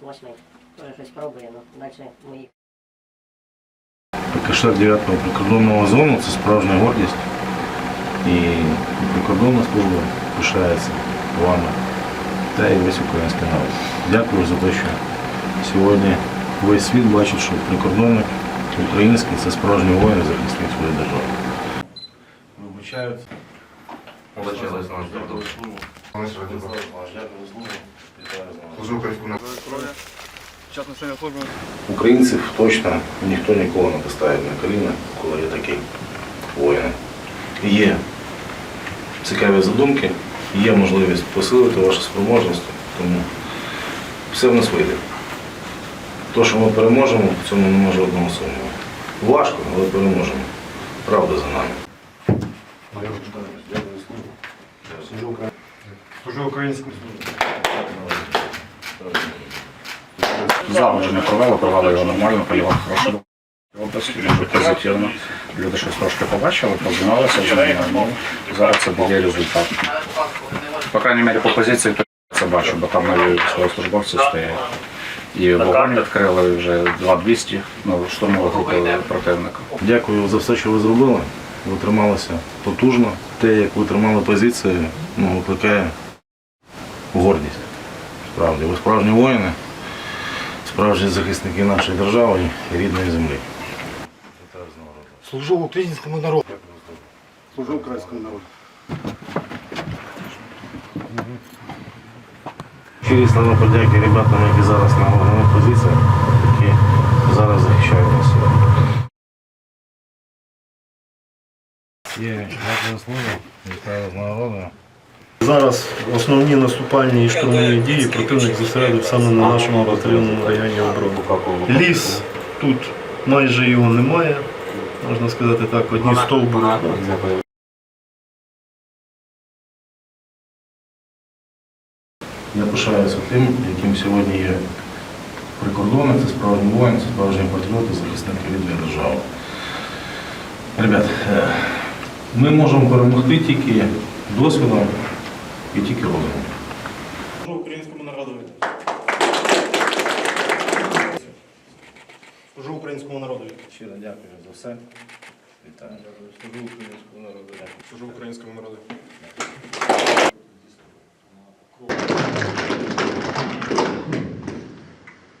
восьмий. Теж щось пробує, ну далі ми їх. ПКШ 9-го прикордонного зону це справжня гордість. І прикордонна служба пишається вами та і весь український народ. Дякую за те, що сьогодні весь світ бачить, що прикордонник український це справжній воїн захисник своєї держави. Вибачають. Величезний наш Українців точно ніхто ніколи не поставить на коліна, коли є такі воїни. Є цікаві задумки, є можливість посилити ваші спроможності, тому все в нас вийде. То, що ми переможемо, в цьому немає жодного сумніву. Важко, але переможемо. Правда за нами. Дякую. Служу українському. Злагодження провели, провели його нормально, полював хорошо. Позитивно. Люди щось трошки побачили, познайомилися з. Ну, зараз це дає результат. По крайній мірі, по позиції то це бачу, бо там нові військовослужбовці стоять. І вогонь відкрили вже 2200 ну, штурмових групи противника. Дякую за все, що ви зробили. Ви трималися потужно. Те, як ви тримали позиції, ну, викликає гордість. Справді, ви справжні воїни, справжні захисники нашої держави і рідної землі. Вітаю з народом. Служу українському народу. Служу українському народу. Щирі слова подяки ребятам, які зараз на головних позиціях, які зараз захищають нас. Є, дякую за слово. Вітаю з народом. Зараз основні наступальні і штурмові дії противник зосередив саме на нашому батальйонному районі оборони. Ліс тут майже його немає, можна сказати так, одні стовбури. Я пишаюся тим, яким сьогодні є прикордонник, це справжній воїн, це справжній патріот і захисник рідної держави. Ребят, е, ми можемо перемогти тільки досвідом і тільки українському народу. Служу українському народу. Щиро дякую за все. Вітаю. Служу українському народу. Служу українському народу.